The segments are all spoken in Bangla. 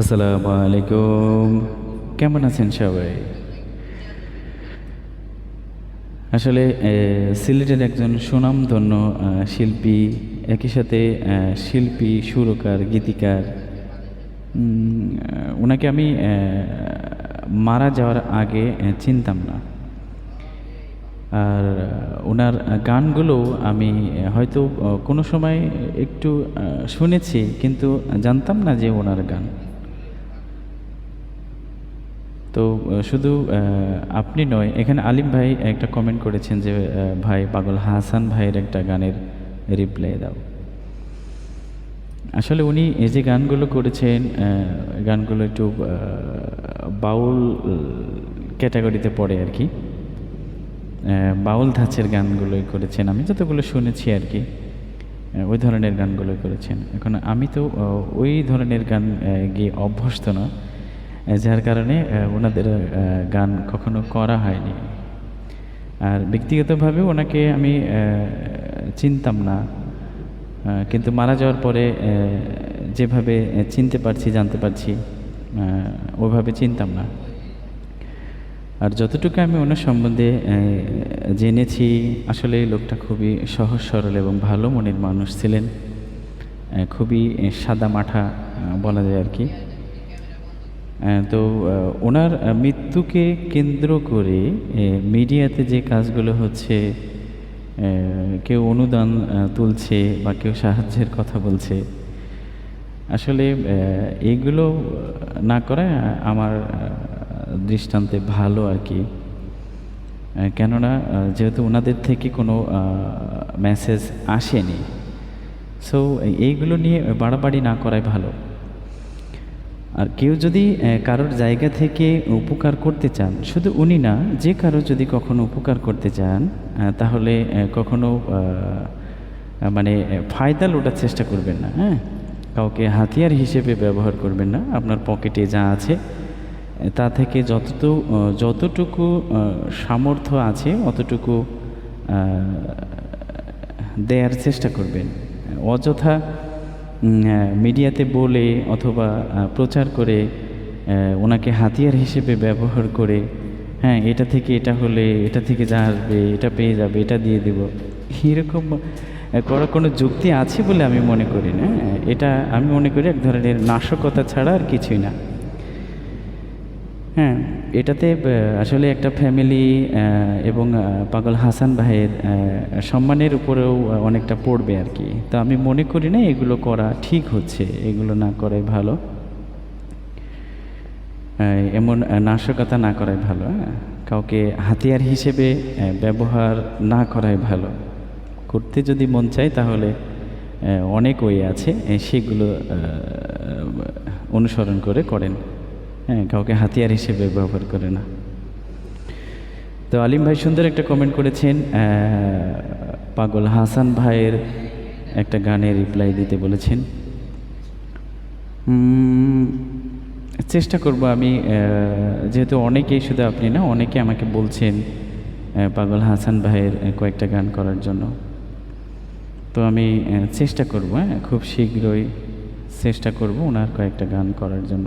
আসসালামু আলাইকুম। কেমন আছেন সবাই? আসলে সিলেটের একজন সুনামধন্য শিল্পী, একই সাথে শিল্পী, সুরকার, গীতিকার ওনাকে আমি মারা যাওয়ার আগে চিনতাম না। আর ওনার গানগুলো আমি হয়তো কোনো সময় একটু শুনেছি, কিন্তু জানতাম না যে ওনার গান। তো শুধু আপনি নয়, এখানে আলিম ভাই একটা কমেন্ট করেছেন যে ভাই পাগল, হাসান ভাইয়ের একটা গানের রিপ্লাই দাও। আসলে উনি এই যে গানগুলো করেছেন গানগুলো একটু বাউল ক্যাটাগরিতে পড়ে আর কি বাউল ধাঁচের গানগুলোই করেছেন আমি, যতগুলো শুনেছি আর কি ওই ধরনের গানগুলো করেছেন। এখন আমি তো ওই ধরনের গান গিয়ে অভ্যস্ত না যার কারণে ওনাদের গান কখনো করা হয়নি। আর ব্যক্তিগতভাবে ওনাকে আমি চিনতাম না। কিন্তু মারা যাওয়ার পরে যেভাবে চিনতে পারছি, জানতে পারছি ওভাবে চিনতাম না। আর যতটুকু আমি ওনার সম্বন্ধে জেনেছি, আসলে লোকটা খুবই সহজ, সরল এবং ভালো মনের মানুষ ছিলেন। খুবই সাদা মাঠা বলা যায় আর কি। তো ওনার মৃত্যুকে কেন্দ্র করে মিডিয়াতে যে কাজগুলো হচ্ছে কেউ অনুদান তুলছে বা কেউ সাহায্যের কথা বলছে আসলে আহ, এইগুলো না করা আমার দৃষ্টান্তে ভালো আর কি। কেননা যেহেতু ওনাদের থেকে কোনো মেসেজ আসেনি সো এইগুলো নিয়ে বাড়াবাড়ি না করাই ভালো। আর কেউ যদি কারোর জায়গা থেকে উপকার করতে চান, শুধু উনি না, যে কারও যদি কখনো উপকার করতে চান তাহলে কখনো মানে ফায়দা লোটার চেষ্টা করবেন না হ্যাঁ? কাউকে হাতিয়ার হিসেবে ব্যবহার করবেন না, আপনার পকেটে যা আছে তা থেকে যতটুকু যতটুকু সামর্থ্য আছে, অতটুকু দেওয়ার চেষ্টা করবেন। অযথা মিডিয়াতে বলে অথবা প্রচার করে ওনাকে হাতিয়ার হিসেবে ব্যবহার করে হ্যাঁ এটা থেকে এটা হলে এটা থেকে যা আসবে এটা পেয়ে যাবে এটা দিয়ে দেব। এরকম করার কোনো যুক্তি আছে বলে আমি মনে করি না হ্যাঁ, এটা আমি মনে করি এক ধরনের নাশকতা ছাড়া আর কিছুই না। হ্যাঁ এটাতে আসলে একটা ফ্যামিলি এবং পাগল হাসান ভাইয়ের সম্মানের উপরেও অনেকটা পড়বে আর কি। তো আমি মনে করি না এগুলো করা ঠিক হচ্ছে, এগুলো না করাই ভালো। এমন নাশকতা না করাই ভালো হ্যাঁ? কাউকে হাতিয়ার হিসেবে ব্যবহার না করাই ভালো। করতে যদি মন চায় তাহলে অনেক ওয়ে আছে সেগুলো অনুসরণ করে করেন। হ্যাঁ কাউকে হাতিয়ার হিসেবে ব্যবহার করে না। তো আলিম ভাই সুন্দর একটা কমেন্ট করেছেন পাগল হাসান ভাইয়ের একটা গানে রিপ্লাই দিতে বলেছেন। চেষ্টা করব আমি যেহেতু অনেকেই শুধু আপনি না, অনেকে আমাকে বলছেন পাগল হাসান ভাইয়ের কয়েকটা গান করার জন্য। তো আমি চেষ্টা করব হ্যাঁ খুব শীঘ্রই চেষ্টা করব ওনার কয়েকটা গান করার জন্য।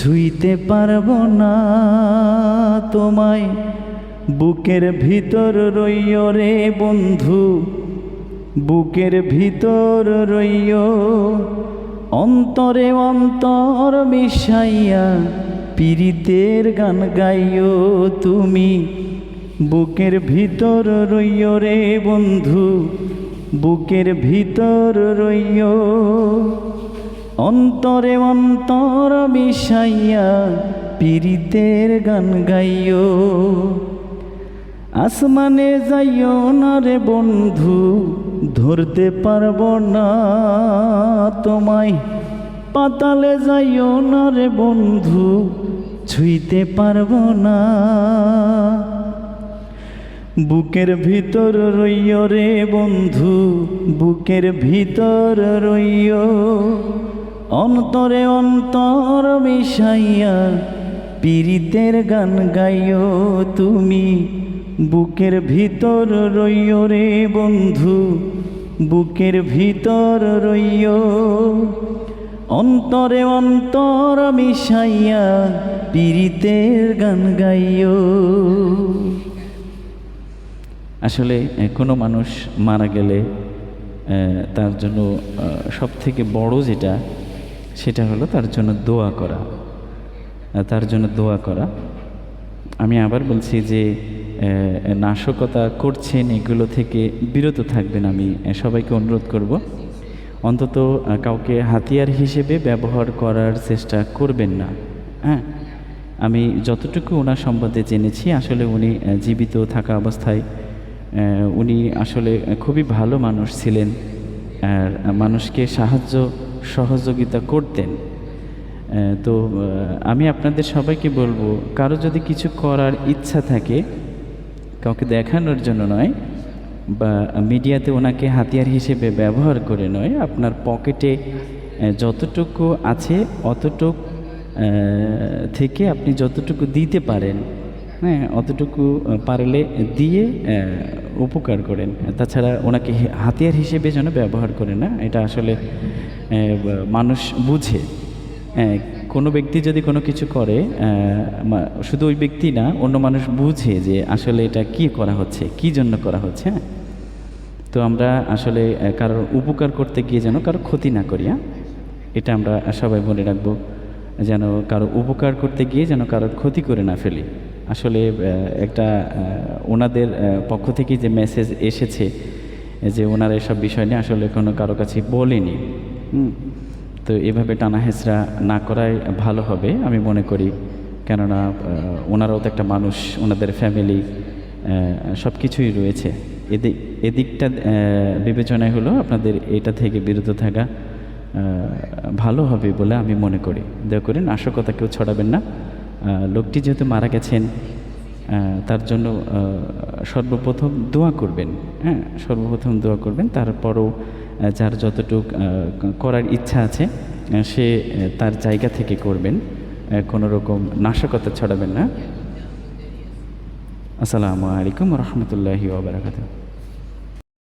ছুঁইতে পারব না তোমায়। বুকের ভিতর রইও রে বন্ধু, বুকের ভিতর রইও। অন্তরে অন্তর মিশাইয়া পীড়িতের গান গাইও তুমি। বুকের ভিতর রইও রে বন্ধু, বুকের ভিতর রইও। অন্তরে অন্তর মিশাইয়া পীড়িতের গান গাইও। আসমানে যাইও না রে বন্ধু, ধরতে পারব না তোমায়। পাতালে যাইও না রে বন্ধু, ছুঁইতে পারব না। বুকের ভিতর রইয় রে বন্ধু, বুকের ভিতর রইয় অন্তরে অন্তর মিশাইয়া পীড়িতের গান গাইও তুমি। বুকের ভিতর রইয় রে বন্ধু, বুকের ভিতর রইয় অন্তরে অন্তর মিশাইয়া পীড়িতের গান গাইও। আসলে কোনো মানুষ মারা গেলে তার জন্য সব থেকে বড় যেটা সেটা হলো তার জন্য দোয়া করা। তার জন্য দোয়া করা। আমি আবার বলছি যে নাশকতা করছেন এগুলো থেকে বিরত থাকবেন আমি। সবাইকে অনুরোধ করব। অন্তত কাউকে হাতিয়ার হিসেবে ব্যবহার করার চেষ্টা করবেন না। হ্যাঁ? আমি যতটুকু ওনার সম্বন্ধে জেনেছি, আসলে উনি জীবিত থাকা অবস্থায় উনি আসলে খুবই ভালো মানুষ ছিলেন। মানুষকে সাহায্য সহযোগিতা করতেন। তো আমি আপনাদের সবাইকে বলব, কারও যদি কিছু করার ইচ্ছা থাকে, কাউকে দেখানোর জন্য নয়, বা মিডিয়াতে ওনাকে হাতিয়ার হিসেবে ব্যবহার করে নয়, আপনার পকেটে যতটুকু আছে, অতটুক থেকে আপনি যতটুকু দিতে পারেন হ্যাঁ অতটুকু পারলে দিয়ে উপকার করেন। তাছাড়া ওনাকে হাতিয়ার হিসেবে যেন ব্যবহার করে না এটা আসলে মানুষ বুঝে। হ্যাঁ, কোনো ব্যক্তি যদি কোনো কিছু করে শুধু ওই ব্যক্তি না অন্য মানুষ বুঝে যে আসলে এটা কি করা হচ্ছে কি জন্য করা হচ্ছে হ্যাঁ? তো আমরা আসলে কারোর উপকার করতে গিয়ে যেন কারও ক্ষতি না করি হ্যাঁ? এটা আমরা সবাই মনে রাখব যেন কারও উপকার করতে গিয়ে যেন কারোর ক্ষতি করে না ফেলি। আসলে একটা ওনাদের পক্ষ থেকে যে মেসেজ এসেছে, যে ওনারা এসব বিষয় নিয়ে আসলে কোনো কারও কাছে বলেনি। তো এভাবে টানা হেঁচড়া না করাই ভালো হবে, আমি মনে করি। কেননা ওনারাও তো একটা মানুষ, ওনাদের ফ্যামিলি সব কিছুই রয়েছে। এদিক এদিকটা বিবেচনায় হলো আপনাদের এটা থেকে বিরত থাকা ভালো হবে বলে আমি মনে করি। দয়া করে নাশকতা কেউ ছড়াবেন না। লোকটি যেহেতু মারা গেছেন তার জন্য সর্বপ্রথম দোয়া করবেন হ্যাঁ সর্বপ্রথম দোয়া করবেন। তারপরও যার যতটুক করার ইচ্ছা আছে সে তার জায়গা থেকে করবেন। কোনো রকম নাশকতা ছড়াবেন না। আসসালামু আলাইকুম রহমতুল্লাহি ওবরাকাতুহ